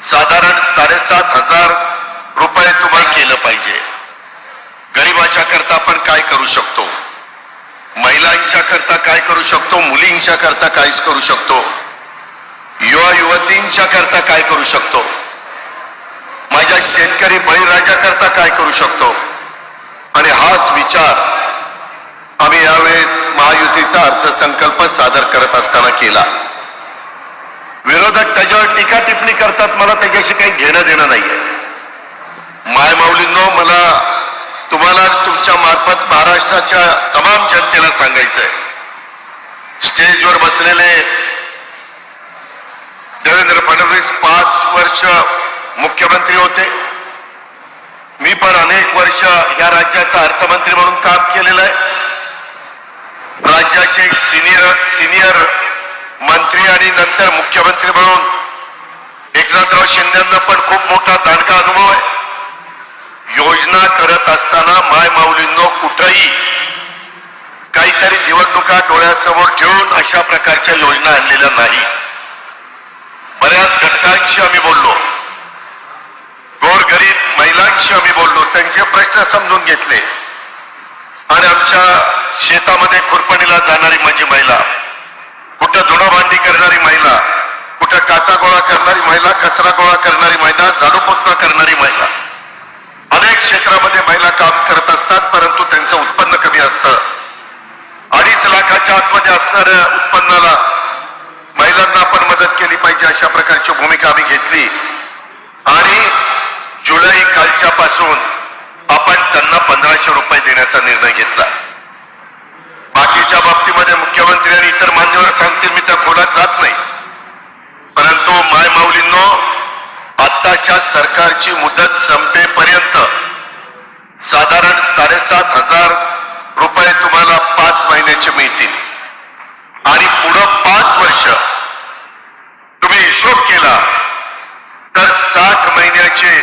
साधारण साडेसात हजार रुपये तुम्हाला केलं पाहिजे. गरिबाच्या करता आपण काय करू शकतो? महिलांच्या करता काय करू शकतो? मुलींच्या करता काय करू शकतो? युवा युवतींच्या करता काय करू शकतो? माझ्या शेतकरी बळीराजा करता काय करू शकतो? आणि हाच विचार आम्ही यावेळेस महायुतीचा अर्थसंकल्प सादर करत असताना केला. टीका करतात मला त्याच्याशी काही घेणं देणं नाहीये. माय माऊलींनो मला तुम्हाला तुमच्या मार्फत महाराष्ट्राच्या तमाम जनतेला सांगायचंय. स्टेजवर बसलेले देवेंद्र फडणवीस पाच वर्ष मुख्यमंत्री होते. मी पण अनेक वर्ष या राज्याचा अर्थमंत्री म्हणून काम केलेलं आहे. राज्याचे एक सिनियर सिनियर मंत्री आणि नंतर मुख्यमंत्री एकनाथराव पण खूप मोठा दांडका अनुभव आहे. योजना करत असताना माय माऊलींनो कुठंही काहीतरी निवडणुका डोळ्यासमोर ठेवून अशा प्रकारच्या योजना आणलेल्या नाही. बऱ्याच घटकांशी आम्ही बोललो. गोरगरीब महिलांशी आम्ही बोललो. त्यांचे प्रश्न समजून घेतले. आणि आमच्या शेतामध्ये खुरपणीला जाणारी माझी महिला कुठं धुणं भांडी करणारी महिला कुठं काचा गोळा करणारी महिला कचरा गोळा करणारी महिला झाडू पोतना करणारी महिला. अनेक क्षेत्रामध्ये महिला काम करत असतात परंतु त्यांचं उत्पन्न कमी असतं. अडीच लाखाच्या आतमध्ये असणाऱ्या उत्पन्नाला महिलांना आपण मदत केली पाहिजे अशा प्रकारची भूमिका आम्ही घेतली. आणि जुलै कालच्या पासून आपण त्यांना पंधराशे रुपये देण्याचा निर्णय घेतला बाकीच्या बाबतीमध्ये मुख्यमंत्री आणि इतर मान्यवर सांगतील मी त्या खोलात जात नाही परंतु माय माऊलींनो या सरकारची मुदत संपेपर्यंत साधारण साडेसात हजार रुपये तुम्हाला पाच महिन्याचे मिळतील. आणि पुढं पाच वर्ष तुम्ही हिशोब केला तर साठ महिन्याचे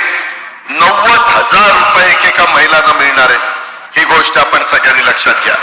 नव्वद हजार रुपये एकेका महिलांना मिळणार आहे ही गोष्ट आपण सगळ्यांनी लक्षात घ्या.